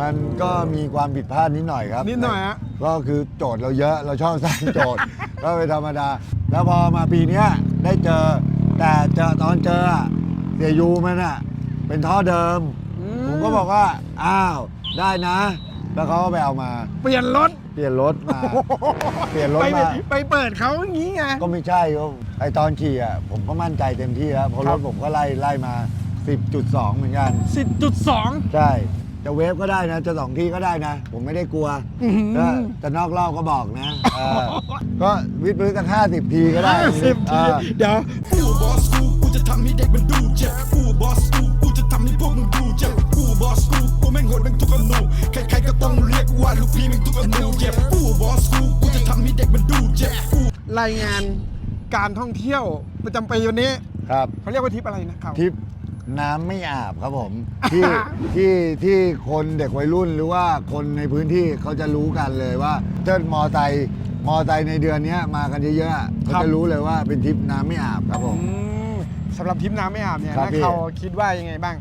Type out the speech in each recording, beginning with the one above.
มันก็มีความผิดพลาดนิดหน่อยครับนิดหน่อยฮะ ก็คือโจทย์เราเยอะเราชอบสร้างโจทย์ ก็เป็นธรรมดา แล้วพอมาปีเนี้ยได้เจอแต่เจอตอนเจออะเสียยูมันอะเป็นท่อเดิมอืผมก็บอกว่า อ้าว ได้นะ แล้วเขาก็ไปเอามา เปลี่ยนรถเปลี่ยนรถมา เปลี่ยนรถไปมา ไปเปิดเขาอย่างนี้ไง ก็ไม่ใช่ก็ไอตอนขี่อะผมก็มั่นใจเต็มที่แล้วเพราะครรับถผมก็ไล่ไล่มา 10.2 เหมือนกันสิบจุดสองใช่ จะเวฟก็ได้นะ จะสองที่ก็ได้นะ ผมไม่ได้กลัวอก็จะนอกรอบก็บอกนะเออก็วิดพื้นสักห้าสิบทีก็ได้ห้าสิบเอทีอ เดี๋ยว กูบอสกูกูจะทำให้เด็กมันดูเจ็บกูบอสกูกูจะทำให้พวกมึงดูเจ็บกูบอสกูกูแม่งโหดแม่งทุกอนูใครๆก็ต้องเรียกว่าลูกพี่แม่งทุกอนูเจ็บกูบอสกูกูจะทำให้เด็กมันดูเจ็บกู รายงานการท่องเที่ยวประจำปีวันนี้ ครับ เขาเรียกว่าทริปอะไรนะครับทริป น้ำไม่อาบครับผม ที่ที่ที่คนเด็กวัยรุ่นหรือว่าคนในพื้นที่เขาจะรู้กันเลยว่าเจ้ามอไซค์มอไซค์ในเดือนเนี้ยมากันเยอะๆเขาจะรู้เลยว่าเป็นทริปน้ำไม่อาบครับผม อืมสำหรับทริปน้ำไม่อาบเนี่ยครับนะพี่ เขาคิดว่ายังไงบ้าง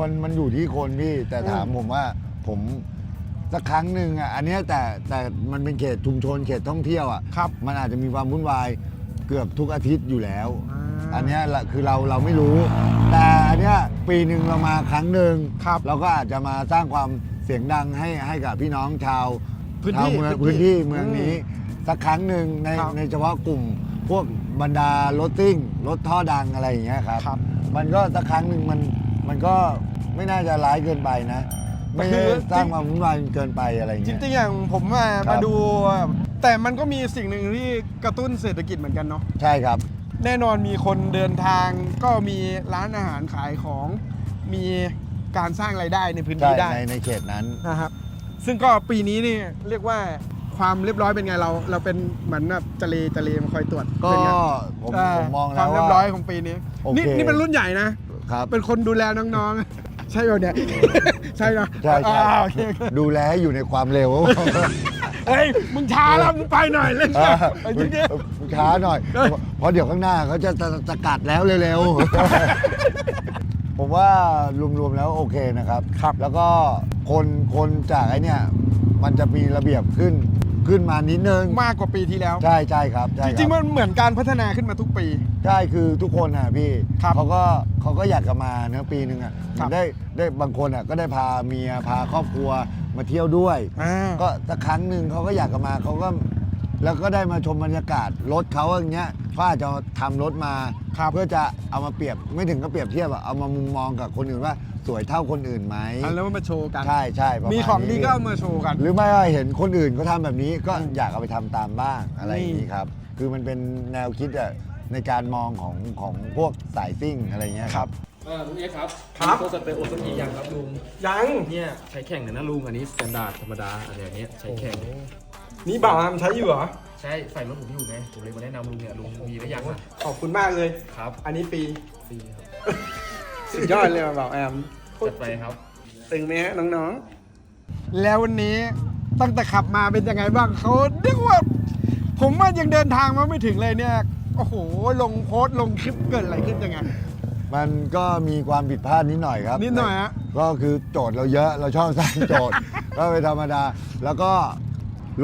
มันมันอยู่ที่คนพี่แต่ถามอืมผมว่าผมสักครั้งหนึ่งอะอันเนี้ยแต่แต่มันเป็นเขตชุมชนเขตท่องเที่ยวอะครับ มันอาจจะมีความวุ่นวายเกือบทุกอาทิตย์อยู่แล้ว อ่า อันเนี้ยละคือเราเราไม่รู้ แต่อันเนี้ยปีหนึ่งเรามาครั้งหนึ่งครับเราก็อาจจะมาสร้างความเสียงดังให้ให้กับพี่น้องชาวพื้นชาวที่เมืองพื้พื้นนที่ที่เมืองนี้ สักครั้งหนึ่งในครับในเฉพาะกลุ่ม พวกบรรดารถซิ่งรถท่อดังอะไรอย่างเงี้ยครับ ครับมันก็สักครั้งหนึ่งมันมันก็ไม่น่าจะร้ายเกินไปนะ ไม่คืได้อสร้างความวุ่นวายเกินไปอะไรอย่างจเงี้ย ริงๆอย่างผมมาครัมาบดู แต่มันก็มีสิ่งหนึ่งที่กระตุ้นเศรษฐกิจเหมือนกันเนาะ ใช่ครับ แน่นอนมีคนเดินทาง ก็มีร้านอาหารขายของมีการสร้างรายได้ในพื้นใช่ที่ได้ในในเขตนั้น นะครับซึ่งก็ปีนี้นี่เรียกว่าความเรียบร้อยเป็นไงเรา เราเป็นเหมือนแบบจะเลจะเลมาคอยตรวจก็เป็นไงผมเผมมองคแล้วาวมเรียบว่าร้อยของปีนี้โอเค นี่นี่เป็นรุ่นใหญ่นะ ครับเป็นคนดูแลน้องๆ ใช่ป่ะเนี่ย ใช่เนาะใช่ใช่อ่าโอเคโอเคดูแลให้อยู่ในความเร็ว เฮ้ย มึงช้าแล้วมึงไปหน่อยเล่นอ่าไอ้จริงเนี่ยช้าหน่อย เอ้ย เพราะเดี๋ยวข้างหน้าเขาจะจะจะกัดแล้วเร็วๆ ผมว่ารวมๆแล้วโอเคนะครับ ครับ แล้วก็คนคนจากไอ้เนี่ยมันจะมีระเบียบขึ้น ขึ้นมานิดนึงมากกว่าปีที่แล้ว ใช่ใช่ครับใช่จคบริงๆมันเหมือนการพัฒนาขึ้นมาทุกปี ใช่คือทุกคนอะพี่ครับเขาก็เขาก็อยากจะมาเนะปีหนึ่งอะครับได้ได้บางคนอะก็ได้พาเมียพาครอบครัวมาเที่ยวด้วยอ่าก็สักครั้งหนึ่งเขาก็อยากจะมาเขาก็ แล้วก็ได้มาชมบรรยากาศรถเขาอย่างเงี้ยเขาอาจจะทำรถมาครับ เพื่อจะเอามาเปรียบไม่ถึงก็เปรียบเทียบอะเอามามุมมองกับคนอื่นว่าสวยเท่าคนอื่นไหมอันแล้วมันมาโชว์กัน ใช่ใช่ประาณมีของดีนี้ก็เอามาโชว์กัน หรือไม่ว่าเห็นคนอื่นเขาทำแบบนี้ก็อืมอยากเอาไปทำตามบ้างอะไรอย่างนี่นี้ครับ คือมันเป็นแนวคิดอะในการมองของของพวกสายซิ่งอะไรเงี้ยครับ อ่าลุงเอ็กซ์ครับครับตัวสเปรย์โอสกีอย่างครับลุงยังเนี่ยใช้แข่งเนี่ยนะลุงอันนี้สแตนดาร์ดธรรมดาอะไรอย่างเงี้ยใช้แข่ง นี่บ่าวอามใช้อยู่เหรอ ใช่ใส่รถผมอยู่ไงผมเลยมาแนะนำลุงเนี่ยลุงมีหรือยังอะขอบคุณมากเลย ครับอันนี้ปี ฟรีครับสุดยอดเลยว่ะบ่าวแอมจัดไปครับ ตึงไหมฮะน้องๆ แล้ววันนี้ตั้งแต่ขับมาเป็นยังไงบ้างเขาเรียกว่า ผมว่ายังเดินทางมาไม่ถึงเลยเนี่ย โอ้โห ลงโพสต์ลงคลิปเกิดอะไรขึ้นยังไง มันก็มีความผิดพลาดนิดหน่อยครับนิดหน่อยฮะ ก็คือโจทย์เราเยอะเราชอบสร้างโจทย์ ก็เป็นธรรมดา แล้วก็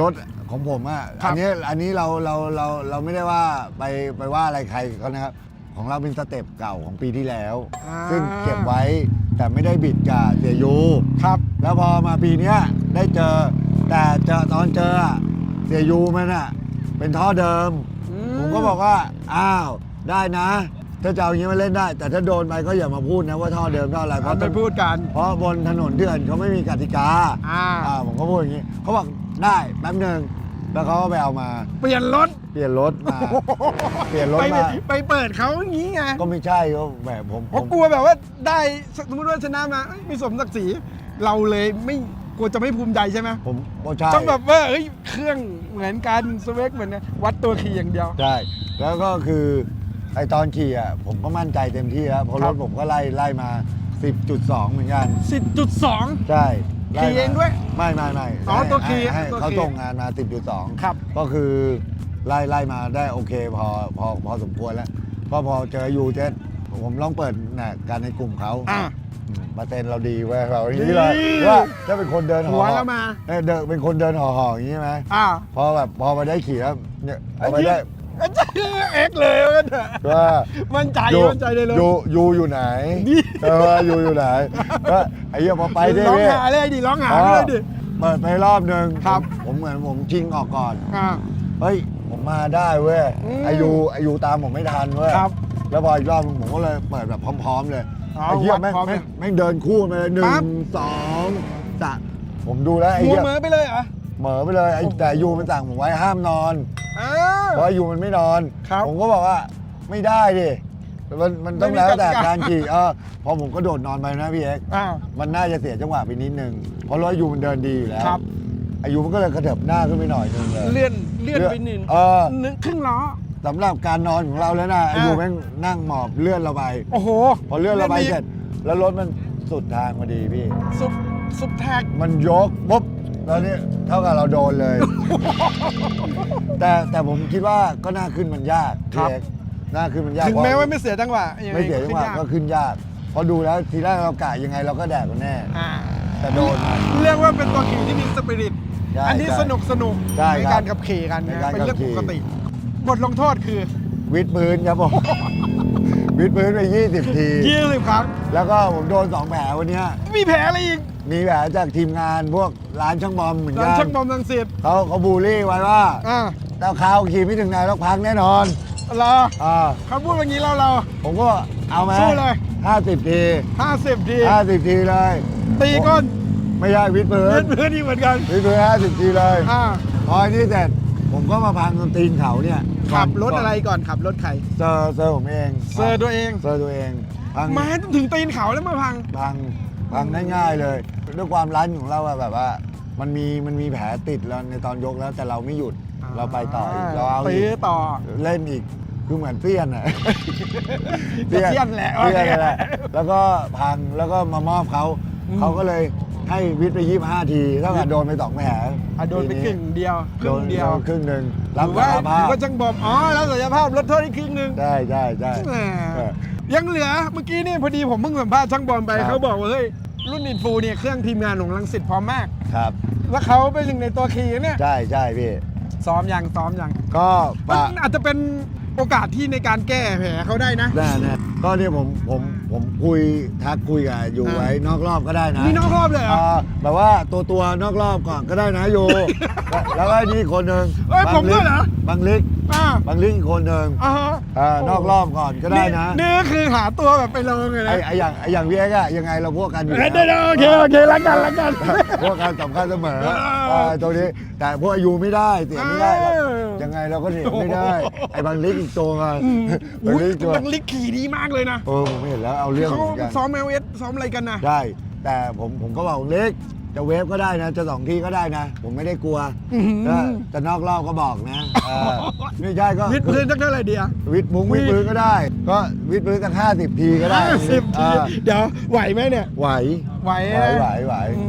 รถของผมอะครับ อันนี้อันนี้เราเราเราเราไม่ได้ว่าไปไปว่าอะไรใครเขานะครับ ของเราเป็นสเต็ปเก่าของปีที่แล้ว อ่าซึ่งเก็บไว้แต่ไม่ได้บิดกับเสียยู ครับ แล้วพอมาปีเนี้ยได้เจอแต่เจอตอนเจออะเสียยูมันอะเป็นท่อเดิม อืผมก็บอกว่า อ้าว ได้นะ ถ้าจะเอาอย่างนี้มาเล่นได้ แต่ถ้าโดนไปก็อย่ามาพูดนะว่าท่อเดิมท่ออะไรเพเอาราะไปพูดกัน เพราะบนถนนเดือนเขาไม่มีกติกาอ่าผมก็พูดอย่างนี้เขาบอก ได้แป๊บหนึ่งแล้วเขาก็ไปเอามา เปลี่ยนรถเปลี่ยนรถมา เปลี่ยนรถไปมา ไปเปิดเขาอย่างนี้ไงก็ไม่ใช่ก็แหมผมเพผราะมกลัวแบบว่าได้สมมติว่าชนะมาเอ้ยมีสมศักดิ์ศรีเราเลยไม่กลัวจะไม่ภูมิใจใช่ไหมผมก็ใช่ ต้องแบบว่าเฮ้ยเครื่องเหมือนกันสเปคเหมือนกันวัดตัวขี่อย่างเดียว ใช่ แล้วก็คือไอตอนขี่อะผมก็มั่นใจเต็มที่แล้วเพราะครรับ ถผมก็ไล่ไล่มา 10.2 เหมือนกัน 10.2 ใช่ ไล่ขี่เองด้วย ไม่ไม่ไม่อ๋อให้ตัวขี่ให้ให้ตัวเขาขี่ ส่งงานมา10.2ครับ ก็คือไล่ไล่มาได้โอเคพอพอพอสมควรแล้วก็พอเจอยูเจ็ดผมลองเปิดนะการในกลุ่มเขาอะอืมเปอร์เซ็นต์เราดีเว้ยเราอย่างนี้เลยว่าถ้าเป็นคนเดินห่หัอวแล้วมา เออเดินเป็นคนเดินห่อๆอย่างนี้ไหมอ่า พอแบบพอมาได้ขี่แล้วเนี่ยพอมาได้ เอ็กเลยว่าเถอะว่ามั่นใจอยู่มั่นใจเลยเลย อยู่อยู่อยู่ไหนนี่ เออว่าอยู่อยู่ไหนก็ไอ้เหี้ยพอไปดิร้องพี่หาเลยดิร้องหาอ๋อเลยดิ เปิดไปรอบหนึ่งครับ ผมเหมือนผมชิงออกก่อน อ่า เฮ้ย ผมมาได้เว้ยอืมอายุอายุตามผมไม่ทันเว้ยครับแล้วพออีกรอบผมก็เลยเปิดแบบพร้อมๆเลยเอาไอ้เหี้ยวัดแม่งพร้อมเลยแม่งแม่งเดินคู่ไปเลยหนึ่ปั๊งบสองสามผมดูแล้วไอ้มัวเหี้ยเหมือไปเลยเหรอ เหม่อไปเลยไอ้โอ้โหแต่อายูมันสั่งผมไว้ห้ามนอนอ่าเพราะอายูมันไม่นอน ครับผมก็บอกว่าไม่ได้ดิมันมันต้องไม่มีแล้วแต่กติกา การขี่เออพอผมก็โดดนอนไปนะพี่เอ็กซ์อ่ามันน่าจะเสียจังหวะไปนิดนึง เพราะรถอายูมันเดินดีอยู่แล้วครับ อายุมันก็เลยกระเถิบหน้าขึ้นไปหน่อยนึงเลย เลื่อนเลื่อนไปนิดเออนึงครึ่งล้อ สำหรับการนอนของเราแล้วนะอายุแม่งนั่งหมอบเลื่อนเราไป โอ้โหพอเลื่อนเราไปอีกเสร็จ แล้วรถมันสุดทางพอดีพี่ สุดสุดแท็กมันยกปุ๊บ แล้วนี่เท่ากับเราโดนเลย แต่แต่ผมคิดว่าก็น่าขึ้นมันยากครับ พี่เอกน่าขึ้นมันยากถึงเพระแม้ว่าไม่เสียจังหวะงงไม่เสียจังหวะขึ้นากก็ขึ้นยากเพราะดูแล้วทีแรกเรากะยังไงเราก็แดกมันแน่ อ่าแต่โดนมัน เรียกว่าเป็นตัวขี่ที่มีสปิริต ใช่อันนี้ใช่สนุกสนุกใช่ในครับการขับขี่กันในนะการเป็นเรื่องขับขี่ปกติ บทลงโทษคือวิดพื้นครับผม วิดพื้นไป 20 ที 20ครั้ง แล้วก็ผมโดนสองแผลวันเนี้ยมีแผลอะไรอีก มีแผลจากทีมงานพวกร้านช่างบอมเหมือนร้านกันช่างบอมรังสิตเขาเขาบูลลี่ไว้ว่าอ่าเต้าขาวขี่ไม่ถึงไหนแล้วพังแน่นอนเหรออ่าเขาพูดอย่างนี้เราเรา ผมก็เอาไหมสู้เลย ห้าสิบที50ทีห้าสิบทีเลย ตีก้นไม่ใช่วิดพื้เพื่อนนเพื่อนนี่เหมือนกัน วิดพื้นห้าสิบทีเลยอ่า พออันนี้เสร็จผมก็มาพังตรงตีนเขาเนี่ยขับรถก่นอะไรก่อนขับรถใครเซอร์เซอร์ผมเองเซอร์ตัวเองเซอร์ตัวเองพัง มาถึงตีนเขาแล้วมาพัง พังพังได้ง่ายเลย ด้วยความร้านของเราอะแบบว่า มันมีมันมีแผลติดแล้วในตอนยกแล้วแต่เราไม่หยุดเราไปต่ออีกเราเอาตีอีกต่อ เล่นอีกคือเหมือนเปี้ยนอะก็เปี้ยนแหละเปี้ยนแหละแล้วก็พังแล้วก็มามอบเขาอืม เขาก็เลยให้วิทย์ไปยี่ห้าทีเท่ากับโดนไปสองแผลอะโดนไปครึ่งเดียวคโดรึ่นงเดียวโดนครึ่งหนึ่งหรับรือสาว่ารภาหรือพว่าจังบอมอ๋อแล้วศัลยภาพลดโทษอีกครึ่งหนึ่งได้ได้ได้แหมเออยังเหลือเมื่อกี้นี่พอดีผมเพิ่งสัมภาษณ์ช่างบอลไปครับ เขาบอกว่าเฮ้ย รุ่นอินฟูเนี่ยเครื่องทีมงานของลังสิตพร้อมมาก ครับแล้วเขาเป็นหนึ่งในตัวขี่เนี่ย ใช่ใช่พี่ ซ้อมยังซ้อมยังก็มันปะอาจจะเป็นโอกาสที่ในการแก้แผลเขาได้นะแน่แน่ก็เนี่ยผมผมผมคุยทักคุยกับอยู่อ่าไว้นอกรอบก็ได้นะนี่นอกรอบเลยเหรอ อ่าแบบว่าตัวตัวนอกรอบก่อนก็ได้นะโย แล้วแล้วก็นี่คนหนึ่งเอ้ยบางผมด้วยลิกเหรอบางลิก อ่าบางลิกอีกคนหนึ่งอ่าฮะอ่านอกรอบก่อนก็ได้นะนี่คือหาตัวแบบไปลงเลยไอ้นะไอ้อย่างไอ้อย่างพี่เอ็กซ์อะยังไงเราพวกกันอยู่เอ้แล้ยวเดี๋ยวโอเคโอเครักกันรักกัน พวกกันสำคัญเสมอเออเออตรงนี้แต่พวกอายุไม่ได้เสียไม่ได้หรอกเออ ยังไงเราก็เสียไม่ได้ ไอ้บางลิกอีกตัวไงอืมบางอุ้ยลิกอีกตัวบังลิกขี่ดีมากเลยนะเออผมเห็นแล้วเอาเรื่องเขาเหมือนกันซ้อมเอลเอสซ้อมอะไรกันนะได้ แต่ผมผมก็บอกเล็ก จะเวฟก็ได้นะจะสองที่ก็ได้นะ ผมไม่ได้กลัวอื้อหือจะจะนอกรอบก็บอกนะเออไม่ใช่ก็วิดพื้นสักเท่าไหร่เดียววิดมุ้งวิดพื้นก็ได้ ก็วิดพื้นสักห้าสิบทีก็ได้ห้าสิบเอทีอเดี๋ยวไหวไหมเนี่ย ไหวไหวไหวนะไหวไหวอื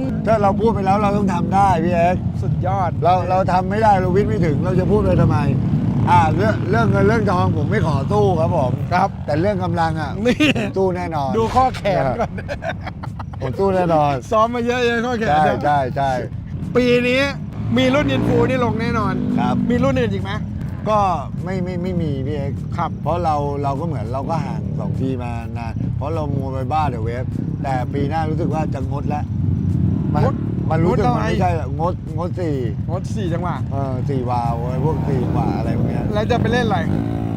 มถ้าเราพูดไปแล้วเราต้องทำได้พี่เอ็กซ์สุดยอดเราเราทำไม่ได้เราวิทย์ไม่ถึงเราจะพูดไปทำไม อ่าเรื่องเรื่องเงินเรื่องทองผมไม่ขอสู้ครับผมครับ แต่เรื่องกำลังอะนี่ผมสู้แน่นอนดูข้อแขนก่อน ผมสู้แน่นอน ซ้อมมาเยอะเลยข้อแขนใช่เนี่ยใช่ใช่ปีนี้มีรุ่นอินฟูนี่ลงแน่นอน ครับ มีรุ่นอื่นอีกไหมก็ไม่ไม่ไม่มีพี่เอ็กซ์ครับ เพราะเราเราก็เหมือนเราก็ห่างสองทีมานานเพราะเรามัวไปบ้าเดี๋ยวเวฟแต่ปีหน้ารู้สึกว่าจะงดแล้วมันงดมันรู้สึกงดมันอะไร ไม่ใช่ละงดงดสี่งดสี่จังหวะเออสี่วาวอะไรพวกสี่กว่าอะไรพวกเนี้ยแล้วจะไปเล่นอะไร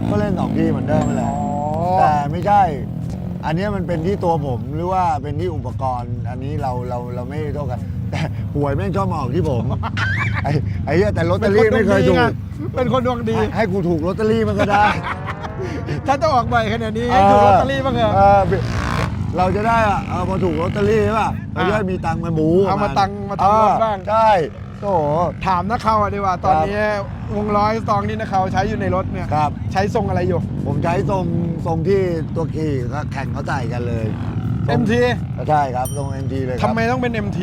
ก็เล่นสองทีเหมือนเดิมนั่นแหละแต่ไม่ใช่ อันเนี้ยมันเป็นที่ตัวผมหรือว่าเป็นที่อุปกรณ์ อันนี้เราเราเราไม่โทษกันแต่หวยแม่งชอบมาออกที่ผม ไอ้ไอ้เหี้ยแต่ลอตเตอรี่ไม่เคยถูกเป็นคนดวงดี ให้ให้กูถูกลอตเตอรี่มันก็ได้ถ้าจะออกบ่อยขนาดนี้ให้ถูกลอตเตอรี่บ้างเหรอ เออเราจะได้อะเอามาถูกลอตเตอรี่ใช่ป่ะเราจะได้มีตังค์มาบูเอามาตังค์มาทำรถบ้างใช่โอ้โห ถามนักข่าวดีกว่าตอนนี้ วงร้อยซองที่นักข่าวใช้อยู่ในรถเนี่ยครับ ใช้ทรงอะไรอยู่ ผมใช้ทรงทรงที่ตัวขี่เขาแข่งเขาใส่กันเลยทรง MT ใช่ครับทรง MT เลยครับทำไมต้องเป็น MT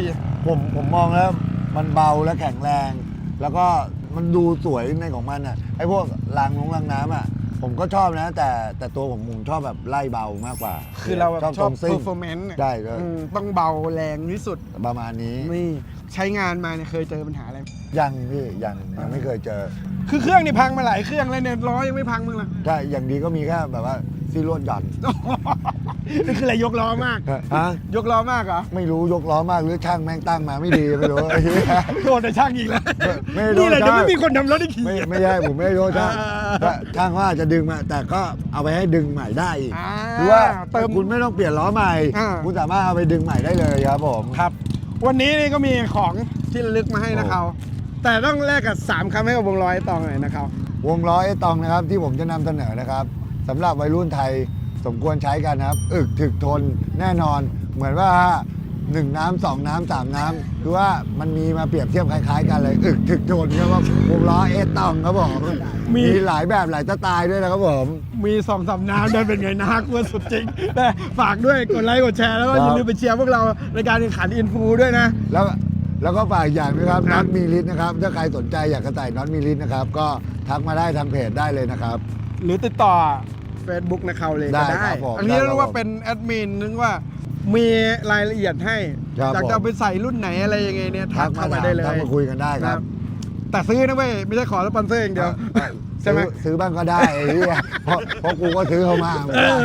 ผมผมมองแล้วมันเบาและแข็งแรง แล้วก็มันดูสวยในของมันอะไอ้พวกรางลงรางน้ำอะผมก็ชอบนะ แต่แต่ตัวผมผมชอบแบบไล่เบามากกว่าคือเราแบบชอบตรงซิ่ง performance ได้ก็อืมต้องเบาแรงที่สุดประมาณนี้ นี่ ใช้งานมาเนี่ยเคยเจอปัญหาอะไรยังพี่ยังยังไม่เคยเจอคือเครื่องนี่พังมาหลายเครื่องแล้วเนี่ยล้อยังไม่พังมึงล่ะถ้าอย่างดีก็มีแค่แบบว่าซีรวดหย่อนนี่คืออะไรยกล้อมากฮะยกล้อมากเหรอไม่รู้ยกล้อมากหรือช่างแม่งตั้งมาไม่ดีไม่รู้ไอ้เหี้ยโดนแต่ช่างอีกแล้วไม่ไม่โดนนี่แหละจะช่างไม่มีคนทำรถได้ขี่ไม่ไม่ใช่ผมไม่ได้โดนช่างอ่าถ้าช่างว่าจะดึงมา แต่ก็เอาไปให้ดึงใหม่ได้อีกอ่าคือว่าเติมคุณไม่ต้องเปลี่ยนล้อใหม่อ่าคุณสามารถเอาไปดึงใหม่ได้เลยครับผมครับ วันนี้นี่ก็มีของที่ระลึกมาให้นะเขา แต่ต้องแลกกับสามคำให้กับวงร้อยตองหน่อยนะครับวงล้อไอ้ตองนะครับที่ผมจะนำเสนอนะครับสำหรับวัยรุ่นไทยสมควรใช้กันนะครับ อึกถึกทนแน่นอน เหมือนว่า หนึ่งน้ำสองน้ำสามน้ำคือว่ามันมีมาเปรียบเทียบคล้ายๆ กันเลยอึกถึกทนครับว่าวงล้อเอตองครับผมมี มีหลายแบบหลายสไตล์ด้วยนะครับผม มีสองสามน้ำได้เป็นไงน่ากลัวสุดจริงแต่ฝากด้วยกดไลค์กดแชร์แล้วก็อย่าลืมไปเชียร์พวกเราในการแข่งขันอินฟูด้วยนะ แล้วแล้วก็ฝากอีกอย่างนะครับครัน็บอตมีลิสนะครับ ถ้าใครสนใจอยากจะใส่น็อตมีลิสนะครับ ก็ทักมาได้ทางเพจได้เลยนะครับ หรือติดต่อ Facebook นะเขาเลยก็ได้ได้ครับผมอันนี้ได้ครับรู้ว่าเป็นแอดมินนึกว่า มีรายละเอียดให้ครับอยากผมจะเอาไปใส่รุ่นไหนอะไรยังไงเนี่ยทัทักกเข้ามามาได้เลยทักมาคุยกันได้ครับ แต่ซื้อนะเว้ยไม่ใช่ขอสปอนเซอร์อย่างเดียว ใช่ไหม ซื้อซื้อบ้างก็ได้ไอ้เหี้ยเพราะเพราะกูก็ซื้อเขามาเหมือนกัน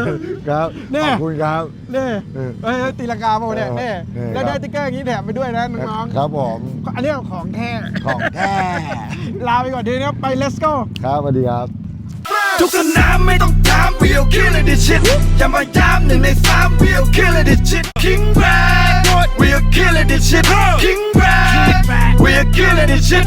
ครับเนี่ย ขอบคุณครับ นี่เออ เอ้ยตีลังกาเปล่าเนี่ยเออนี่เออ แล้วคได้รับติ๊กเกอร์อย่างนี้แถมไปด้วยนะน้องครับผมๆอันนี้ของแท้ของแท้ลาไปก่อนทีนี้ไป let's go ครับสวัสดีครับ ทุกสนามไม่ต้องถาม we'll kill it this shit อย่ามาย้ำหนึ่งในสาม we'll kill it this shit King Brad we'll kill it this shit King Brad we'll kill it this shit